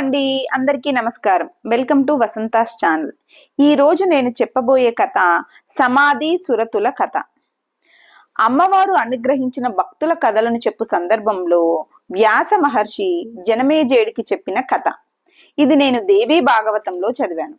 అండి. అందరికీ నమస్కారం. Welcome to Vasantha's channel. ఈ రోజు నేను చెప్పబోయే కథ సమాధి సురతుల కథ. అమ్మవారు అనుగ్రహించిన భక్తుల కథలను చెప్పు సందర్భంలో వ్యాస మహర్షి జనమేజేడికి చెప్పిన కథ. ఇది నేను దేవీ భాగవతంలో చదివాను.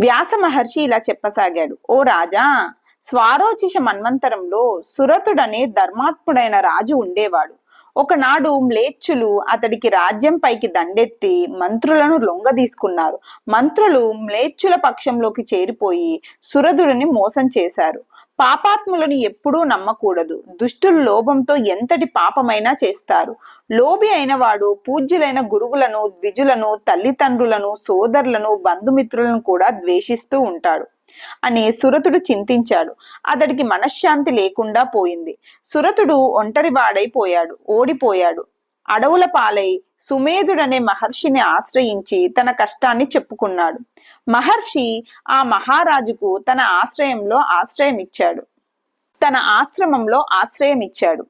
వ్యాస మహర్షి ఇలా చెప్పసాగాడు. ఓ రాజా స్వారోచిష మన్వంతరంలో సురతుడనే ధర్మాత్ముడైన రాజు ఉండేవాడు. ఒకనాడు మ్లేచ్చులు అతడికి రాజ్యం పైకి దండెత్తి మంత్రులను లొంగ తీసుకున్నారు. మంత్రులు మ్లేచ్చుల పక్షంలోకి చేరిపోయి సురధుడిని మోసం చేశారు. పాపాత్ములను ఎప్పుడూ నమ్మకూడదు. దుష్టులు లోభంతో ఎంతటి పాపమైనా చేస్తారు. లోభి అయిన వాడు పూజ్యులైన గురువులను ద్విజులను తల్లిదండ్రులను సోదరులను బంధుమిత్రులను కూడా ద్వేషిస్తూ ఉంటాడు. అని సురతుడు చింతించాడు. అతడికి మనశ్శాంతి లేకుండా పోయింది. సురతుడు ఒంటరివాడైపోయాడు ఓడిపోయాడు. అడవుల పాలై సుమేధుడనే మహర్షిని ఆశ్రయించి తన కష్టాన్ని చెప్పుకున్నాడు. మహర్షి ఆ మహారాజుకు తన ఆశ్రయంలో ఆశ్రయం ఇచ్చాడు తన ఆశ్రమంలో ఆశ్రయం ఇచ్చాడు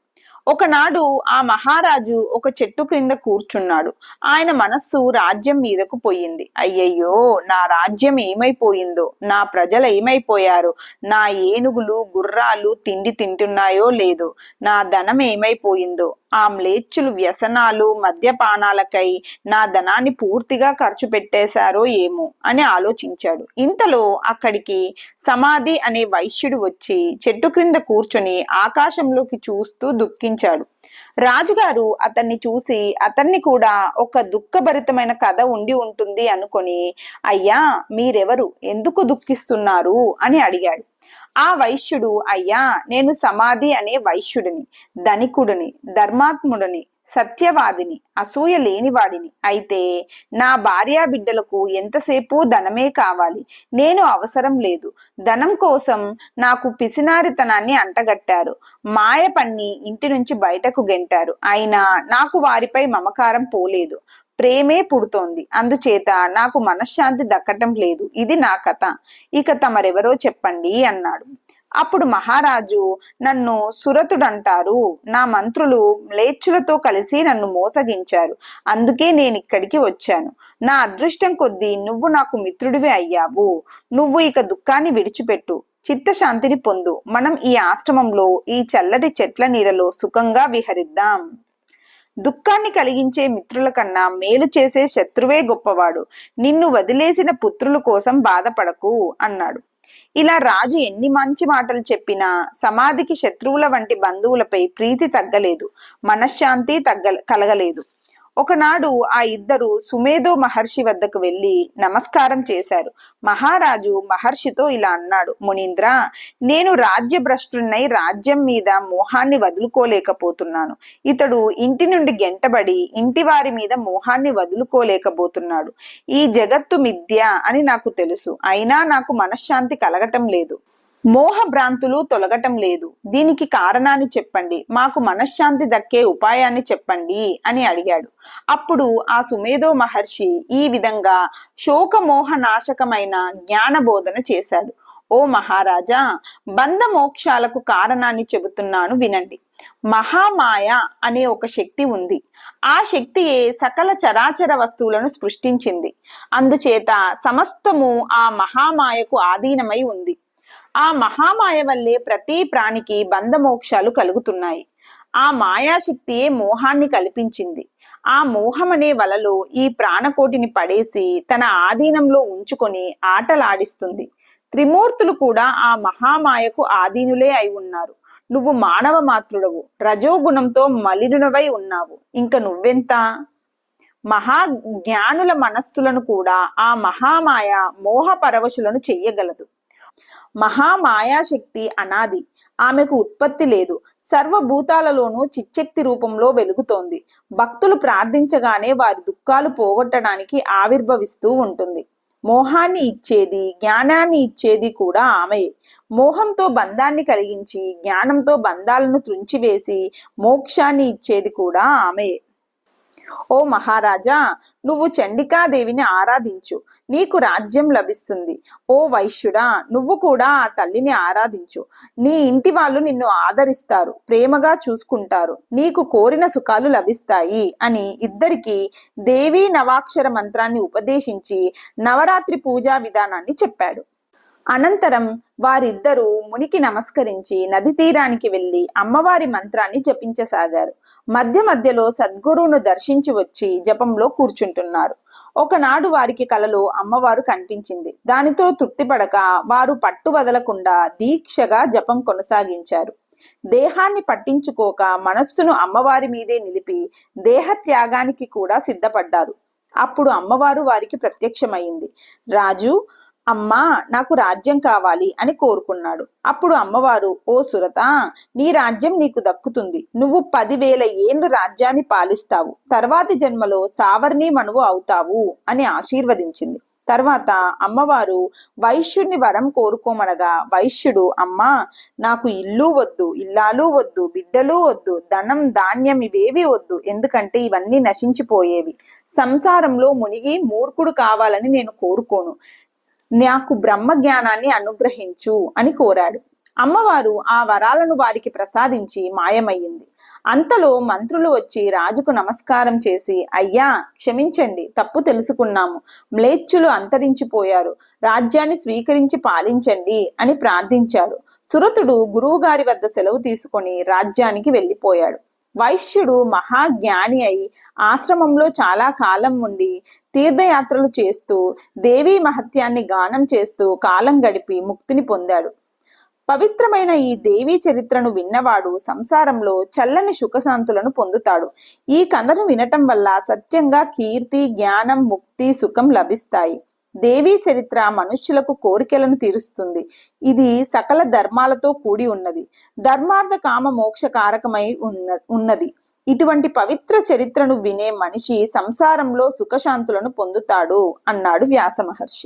ఒకనాడు ఆ మహారాజు ఒక చెట్టు క్రింద కూర్చున్నాడు. ఆయన మనస్సు రాజ్యం మీదకు పోయింది. అయ్యయ్యో నా రాజ్యం ఏమైపోయిందో? నా ప్రజలు ఏమైపోయారు? నా ఏనుగులు గుర్రాలు తిండి తింటున్నాయో లేదో? నా ధనం ఏమైపోయిందో? ఆ మ్లేచ్చులు వ్యసనాలు మద్యపానాలకై నా ధనాన్ని పూర్తిగా ఖర్చు పెట్టేశారో ఏమో అని ఆలోచించాడు. ఇంతలో అక్కడికి సమాధి అనే వైశ్యుడు వచ్చి చెట్టు క్రింద కూర్చొని ఆకాశంలోకి చూస్తూ దుఃఖించాడు. రాజుగారు అతన్ని చూసి అతన్ని కూడా ఒక దుఃఖభరితమైన కథ ఉండి ఉంటుంది అనుకొని అయ్యా మీరెవరు? ఎందుకు దుఃఖిస్తున్నారు? అని అడిగాడు. ఆ వైశ్యుడు అయ్యా నేను సమాధి అనే వైశ్యుడిని ధనికుడిని ధర్మాత్ముడిని సత్యవాదిని అసూయ లేనివాడిని అయితే నా భార్యా బిడ్డలకు ఎంతసేపు ధనమే కావాలి? నేను అవసరం లేదు. ధనం కోసం నాకు పిసినారితనాన్ని అంటగట్టారు. మాయ పన్ని ఇంటి నుంచి బయటకు గెంటారు. అయినా నాకు వారిపై మమకారం పోలేదు. ప్రేమే పుడుతోంది. అందుచేత నాకు మనశ్శాంతి దక్కటం లేదు. ఇది నా కథ. ఇక తమరెవరో చెప్పండి అన్నాడు. అప్పుడు మహారాజు నన్ను సురతుడంటారు. నా మంత్రులు మ్లేచ్చులతో కలిసి నన్ను మోసగించారు. అందుకే నేను ఇక్కడికి వచ్చాను. నా అదృష్టం కొద్దీ నువ్వు నాకు మిత్రుడివి అయ్యావు. నువ్వు ఇక దుఃఖాన్ని విడిచిపెట్టు. చిత్తశాంతిని పొందు. మనం ఈ ఆశ్రమంలో ఈ చల్లటి చెట్ల నీడలో సుఖంగా విహరిద్దాం. దుఃఖాన్ని కలిగించే మిత్రుల కన్నా మేలు చేసే శత్రువే గొప్పవాడు. నిన్ను వదిలేసిన పుత్రుల కోసం బాధపడకు అన్నాడు. ఇలా రాజు ఎన్ని మంచి మాటలు చెప్పినా సమాధికి శత్రువుల వంటి బంధువులపై ప్రీతి తగ్గలేదు మనశ్శాంతి తగ్గ కలగలేదు. ఒకనాడు ఆ ఇద్దరు సుమేధో మహర్షి వద్దకు వెళ్ళి నమస్కారం చేశారు. మహారాజు మహర్షితో ఇలా అన్నాడు మునీంద్ర నేను రాజ్యభ్రష్టున్నై రాజ్యం మీద మోహాన్ని వదులుకోలేకపోతున్నాను. ఇతడు ఇంటి నుండి గెంటబడి ఇంటి వారి మీద మోహాన్ని వదులుకోలేకపోతున్నాడు. ఈ జగత్తు మిథ్య అని నాకు తెలుసు. అయినా నాకు మనశ్శాంతి కలగటం లేదు. మోహ భ్రాంతులు తొలగటం లేదు. దీనికి కారణాన్ని చెప్పండి. మాకు మనశ్శాంతి దక్కే ఉపాయాన్ని చెప్పండి అని అడిగాడు. అప్పుడు ఆ సుమేధో మహర్షి ఈ విధంగా శోకమోహ నాశకమైన జ్ఞాన బోధన చేశాడు. ఓ మహారాజా బంధ మోక్షాలకు కారణాన్ని చెబుతున్నాను వినండి. మహామాయ అనే ఒక శక్తి ఉంది. ఆ శక్తియే సకల చరాచర వస్తువులను సృష్టించింది. అందుచేత సమస్తము ఆ మహామాయకు ఆధీనమై ఉంది. ఆ మహామాయ వల్లే ప్రతి ప్రాణికి బంధమోక్షాలు కలుగుతున్నాయి. ఆ మాయాశక్తియే మోహాన్ని కల్పించింది. ఆ మోహం అనే వలలో ఈ ప్రాణకోటిని పడేసి తన ఆధీనంలో ఉంచుకొని ఆటలాడిస్తుంది. త్రిమూర్తులు కూడా ఆ మహామాయకు ఆధీనులే అయి ఉన్నారు. నువ్వు మానవ మాతృడవు రజోగుణంతో మలినునవై ఉన్నావు. ఇంక నువ్వెంత? మహా జ్ఞానుల మనస్సులను కూడా ఆ మహామాయ మోహ పరవశులను చెయ్యగలదు. మహామాయాశక్తి అనాది. ఆమెకు ఉత్పత్తి లేదు. సర్వభూతాలలోనూ చిచ్చక్తి రూపంలో వెలుగుతోంది. భక్తులు ప్రార్థించగానే వారి దుఃఖాలు పోగొట్టడానికి ఆవిర్భవిస్తూ ఉంటుంది. మోహాన్ని ఇచ్చేది జ్ఞానాన్ని ఇచ్చేది కూడా ఆమెయే. మోహంతో బంధాన్ని కలిగించి జ్ఞానంతో బంధాలను త్రుంచివేసి మోక్షాన్ని ఇచ్చేది కూడా ఆమెయే. ఓ మహారాజా నువ్వు చండికాదేవిని ఆరాధించు. నీకు రాజ్యం లభిస్తుంది. ఓ వైశ్యుడా నువ్వు కూడా ఆ తల్లిని ఆరాధించు. నీ ఇంటి వాళ్ళు నిన్ను ఆదరిస్తారు ప్రేమగా చూసుకుంటారు. నీకు కోరిన సుఖాలు లభిస్తాయి అని ఇద్దరికి దేవీ నవాక్షర మంత్రాన్ని ఉపదేశించి నవరాత్రి పూజా విధానాన్ని చెప్పాడు. అనంతరం వారిద్దరూ మునికి నమస్కరించి నది తీరానికి వెళ్ళి అమ్మవారి మంత్రాన్ని జపించసాగారు. మధ్య మధ్యలో సద్గురువును దర్శించి వచ్చి జపంలో కూర్చుంటున్నారు. ఒకనాడు వారికి కలలో అమ్మవారు కనిపించింది. దానితో తృప్తిపడక వారు పట్టు వదలకుండా దీక్షగా జపం కొనసాగించారు. దేహాన్ని పట్టించుకోక మనస్సును అమ్మవారి మీదే నిలిపి దేహ త్యాగానికి కూడా సిద్ధపడ్డారు. అప్పుడు అమ్మవారు వారికి ప్రత్యక్షమైంది. రాజు అమ్మా నాకు రాజ్యం కావాలి అని కోరుకున్నాడు. అప్పుడు అమ్మవారు ఓ సురత నీ రాజ్యం నీకు దక్కుతుంది. నువ్వు పదివేల ఏళ్ళు రాజ్యాన్ని పాలిస్తావు. తర్వాతి జన్మలో సావర్ణి మనువు అవుతావు అని ఆశీర్వదించింది. తర్వాత అమ్మవారు వైశ్యుడిని వరం కోరుకోమనగా వైశ్యుడు అమ్మా నాకు ఇల్లు వద్దు ఇల్లాలు వద్దు బిడ్డలు వద్దు ధనం ధాన్యం ఇవేవి వద్దు ఎందుకంటే ఇవన్నీ నశించిపోయేవి. సంసారంలో మునిగి మూర్ఖుడు కావాలని నేను కోరుకోను. నాకు బ్రహ్మ జ్ఞానాన్ని అనుగ్రహించు అని కోరాడు. అమ్మవారు ఆ వరాలను వారికి ప్రసాదించి మాయమయ్యింది. అంతలో మంత్రులు వచ్చి రాజుకు నమస్కారం చేసి అయ్యా క్షమించండి తప్పు తెలుసుకున్నాము. మ్లేచ్చులు అంతరించిపోయారు. రాజ్యాన్ని స్వీకరించి పాలించండి అని ప్రార్థించాడు. సురతుడు గురువుగారి వద్ద సెలవు తీసుకొని రాజ్యానికి వెళ్ళిపోయాడు. వైశ్యుడు మహాజ్ఞాని అయి ఆశ్రమంలో చాలా కాలం ఉండి తీర్థయాత్రలు చేస్తూ దేవీ మహత్యాన్ని గానం చేస్తూ కాలం గడిపి ముక్తిని పొందాడు. పవిత్రమైన ఈ దేవీ చరిత్రను విన్నవాడు సంసారంలో చల్లని సుఖశాంతులను పొందుతాడు. ఈ కథను వినటం వల్ల సత్యంగా కీర్తి జ్ఞానం ముక్తి సుఖం లభిస్తాయి. దేవీ చరిత్ర మనుష్యులకు కోరికలను తీరుస్తుంది. ఇది సకల ధర్మాలతో కూడి ఉన్నది. ధర్మార్థ కామ మోక్ష కారకమై ఉన్న ఉన్నది. ఇటువంటి పవిత్ర చరిత్రను వినే మనిషి సంసారంలో సుఖశాంతులను పొందుతాడు అన్నాడు వ్యాస మహర్షి.